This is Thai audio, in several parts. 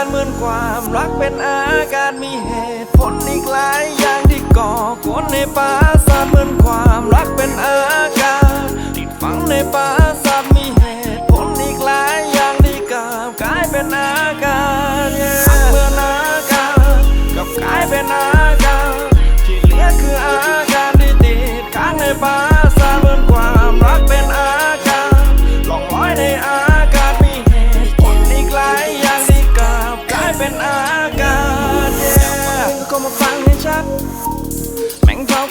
การเหมือนความรักเป็นอาการมีเหตุผลอีกหลายอย่างที่ก่อควนในปราสาทเหมือนความรักเป็นอา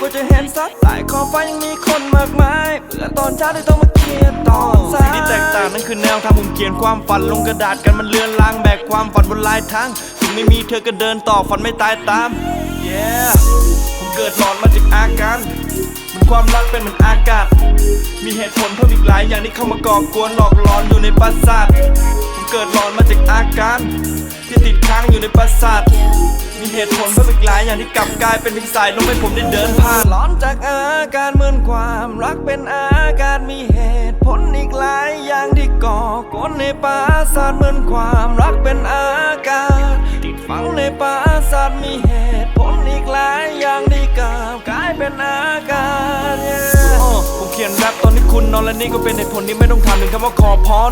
ก็จะเห็นซัดหลายขอบฟ้ายังมีคนมากมายเพื่อตอนเช้าที่ต้องมาเครียดตอสิ่งที่แตกต่างนั่นคือแนวทางผมเขียนความฝันลงกระดาษกันมันเลือนลางแบกความฝันบนลายทางถึงไม่มีเธอก็เดินต่อฝันไม่ตายตาม yeah ผมเกิดหลอนมาจากอาการเหมันความรักเป็นเหมือนอากาศ มีเหตุผลเพิ่มอีกหลายอย่างที่เข้ามาก่อกวนหลอกหลอนอยู่ในประสาทผมเกิดหลอนมาจากอาการ ที่ติดค้างอยู่ในประสาท มีเหตุผลเพิ่มอีกหลายอย่างที่กลับกลายเป็นเพียงสายลมให้ผมได้เดินผ่านร้อนจากอาการเหมือนความรักเป็นอาการมีเหตุผลอีกหลายอย่างที่ก่อกวนในปราสาทเหมือนความรักเป็นอาการติดฝังในปราสาทมีเหตุผลอีกหลายอย่างที่กลับกลายเป็นอาการ ยนแรปตอนที่คุณนอนและนี่ก็เป็นเหตุผลที่ไม่ต้องถามถึงคำว่าขอพร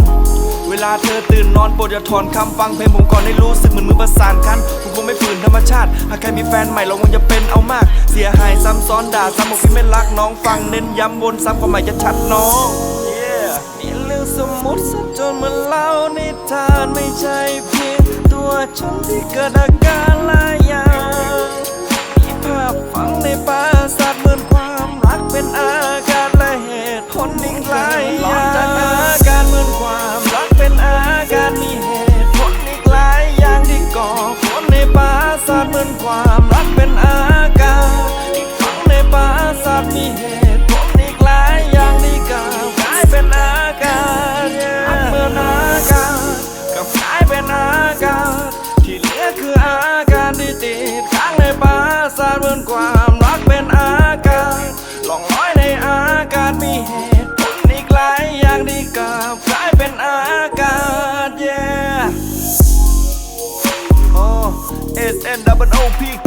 เวลาเธอตื่นนอนโปรดอย่าถอนคำฟังเพลงผมก่อนให้รู้สึกเหมือนมือประสานกันผมคงไม่ฝืนธรรมชาติ หากใครมีแฟนใหม่เราคงจะเป็นเอามาก เสียหายซ้ำซ้อนด่าซ้ำบอกพี่ไม่รักน้องฟังเน้นย้ำวนซ้ำความหมายจะชัดน้อง yeah นี่เรื่องสมมติซะจนมันเล่านิทานไม่ใช่เพียงตัวฉันที่เกิดอาการ ความรักเป็นอาการที่ฝังในปราสาทมีเหตุผลอีกหลายอย่างที่กลับกลายเป็นอาการรักเมือนอาการกลับกลายเป็นอาการที่เหลือคืออาการ yeah อ๋อ S